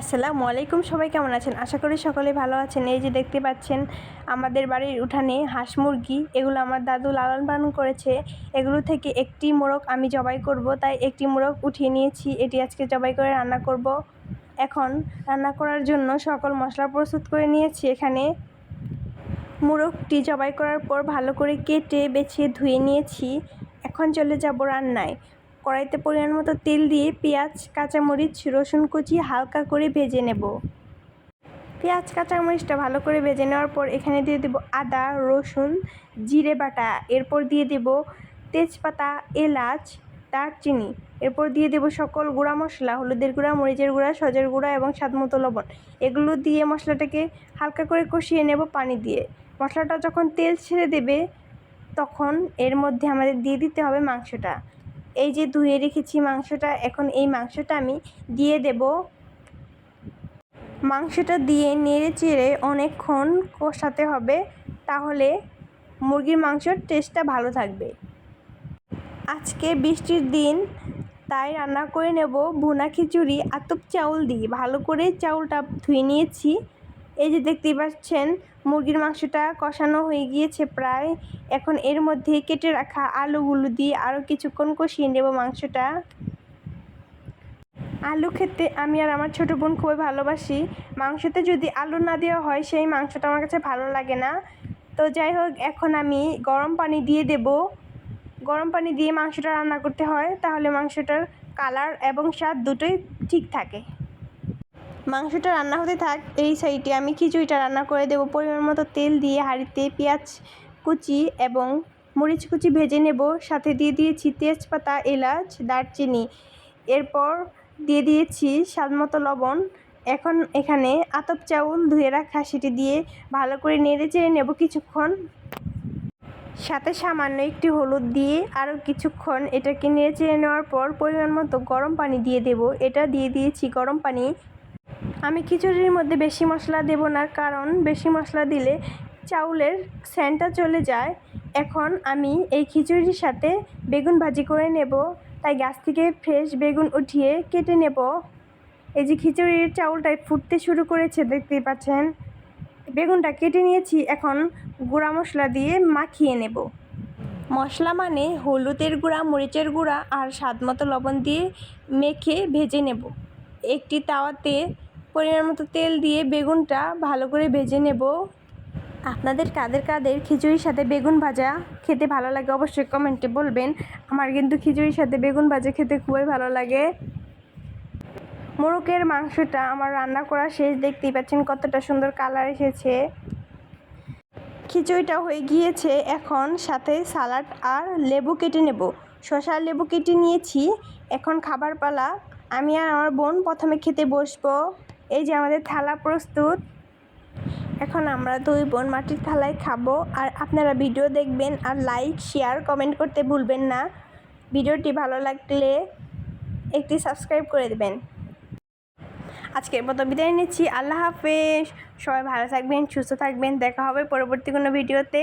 আসসালামু আলাইকুম, সবাই কেমন আছেন? আশা করি সকলে ভালো আছেন। এই যে দেখতে পাচ্ছেন, আমাদের বাড়ির উঠানে হাঁস মুরগি, এগুলো আমার দাদু লালন পালন করেছে। এগুলো থেকে একটি মোরগ আমি জবাই করব, তাই একটি মোরগ উঠিয়ে নিয়েছি। এটি আজকে জবাই করে রান্না করব। এখন রান্না করার জন্য সকল মশলা প্রস্তুত করে নিয়েছি। এখানে মোরগটি জবাই করার পর ভালো করে কেটে, বেছে, ধুয়ে নিয়েছি। এখন চলে যাব রান্নায়। কড়াইতে পরিমাণ মতো তেল দিয়ে পেঁয়াজ, কাঁচামরিচ, রসুন কুচি হালকা করে ভেজে নেব। পেঁয়াজ, কাঁচামরিচটা ভালো করে ভেজে নেওয়ার পর এখানে দিয়ে দেব আদা, রসুন, জিরে বাটা। এরপর দিয়ে দেব তেজপাতা, এলাচ, দারচিনি। এরপর দিয়ে দেব সকল গুঁড়া মশলা, হলুদের গুঁড়া, মরিচের গুঁড়া, সজের গুঁড়া এবং স্বাদ মতো লবণ। এগুলো দিয়ে মশলাটাকে হালকা করে কষিয়ে নেব পানি দিয়ে। মশলাটা যখন তেল ছেড়ে দেবে, তখন এর মধ্যে আমাদের দিয়ে দিতে হবে মাংসটা। এই যে ধুয়ে রেখেছি মাংসটা, এখন এই মাংসটা আমি দিয়ে দেব। মাংসটা দিয়ে নেড়ে চেড়ে অনেকক্ষণ কষাতে হবে, তাহলে মুরগির মাংসর টেস্টটা ভালো থাকবে। আজকে বৃষ্টির দিন, তাই রান্না করে নেব ভুনা খিচুড়ি আতপ চাউল দিয়ে। ভালো করে চাউলটা ধুয়ে নিয়েছি। এই যে দেখতেই পাচ্ছেন, মুরগির মাংসটা কষানো হয়ে গিয়েছে প্রায়। এখন এর মধ্যে কেটে রাখা আলুগুলো দিয়ে আরও কিছুক্ষণ কষিয়ে নেব মাংসটা। আলু খেতে আমি আর আমার ছোটো বোন খুবই ভালোবাসি। মাংসতে যদি আলু না দেওয়া হয়, সেই মাংসটা আমার কাছে ভালো লাগে না। তো যাই হোক, এখন আমি গরম পানি দিয়ে দেব। গরম পানি দিয়ে মাংসটা রান্না করতে হয়, তাহলে মাংসটার কালার এবং স্বাদ দুটোই ঠিক থাকে। মাংসটা রান্না হতে থাক, এই সাইডে আমি খিচুড়িটা রান্না করে দেবো। পরিমাণ মতো তেল দিয়ে হাঁড়িতে পেঁয়াজ কুচি এবং মরিচ কুচি ভেজে নেব। সাথে দিয়ে দিয়েছি তেজপাতা, এলাচ, দারচিনি। এরপর দিয়ে দিয়েছি স্বাদ মতো লবণ। এখন এখানে আতপ চাউল ধুয়ে রাখা, সেটি দিয়ে ভালো করে নেড়ে চেড়ে নেব কিছুক্ষণ। সাথে সামান্য একটি হলুদ দিয়ে আরও কিছুক্ষণ এটাকে নেড়ে চেড়ে নেওয়ার পর পরিমাণ মতো গরম পানি দিয়ে দেব। এটা দিয়ে দিয়েছি গরম পানি আমি খিচুড়ির মধ্যে বেশি মশলা দেব না, কারণ বেশি মশলা দিলে চাউলের স্যানটা চলে যায়। এখন আমি এই খিচুড়ির সাথে বেগুন ভাজি করে নেব। তাই গাছ থেকে ফ্রেশ বেগুন উঠিয়ে কেটে নেব। এই যে খিচুড়ির চাউলটাই ফুটতে শুরু করেছে, দেখতেই পাচ্ছেন। বেগুনটা কেটে নিয়েছি, এখন গুঁড়া মশলা দিয়ে মাখিয়ে নেব। মশলা মানে হলুদের গুঁড়া, মরিচের গুঁড়া আর স্বাদ মতো লবণ দিয়ে মেখে ভেজে নেব। একটি তাওয়াতে পরিমাণ মতো তেল দিয়ে বেগুনটা ভালো করে ভেজে নেব। আপনাদের কাদের কাদের খিচুড়ির সাথে বেগুন ভাজা খেতে ভালো লাগে অবশ্যই কমেন্টে বলবেন। আমার কিন্তু খিচুড়ির সাথে বেগুন ভাজা খেতে খুবই ভালো লাগে। মোরগের মাংসটা আমার রান্না করা শেষ, দেখতেই পাচ্ছেন কতটা সুন্দর কালার এসেছে। খিচুড়িটা হয়ে গিয়েছে, এখন সাথে সালাড আর লেবু কেটে নেব। শসা লেবু কেটে নিয়েছি, এখন খাবার পালা। আমি আর আমার বোন প্রথমে খেতে বসবো। এই যে আমাদের থালা প্রস্তুত। এখন আমরা দুই বোন মাটির থালায় খাব। আর আপনারা ভিডিও দেখবেন আর লাইক, শেয়ার, কমেন্ট করতে ভুলবেন না। ভিডিওটি ভালো লাগলে একটি সাবস্ক্রাইব করে দেবেন। আজকের মতো বিদায় নিচ্ছি। আল্লাহ হাফেজ। সবাই ভালো থাকবেন, সুস্থ থাকবেন। দেখা হবে পরবর্তী কোনো ভিডিওতে।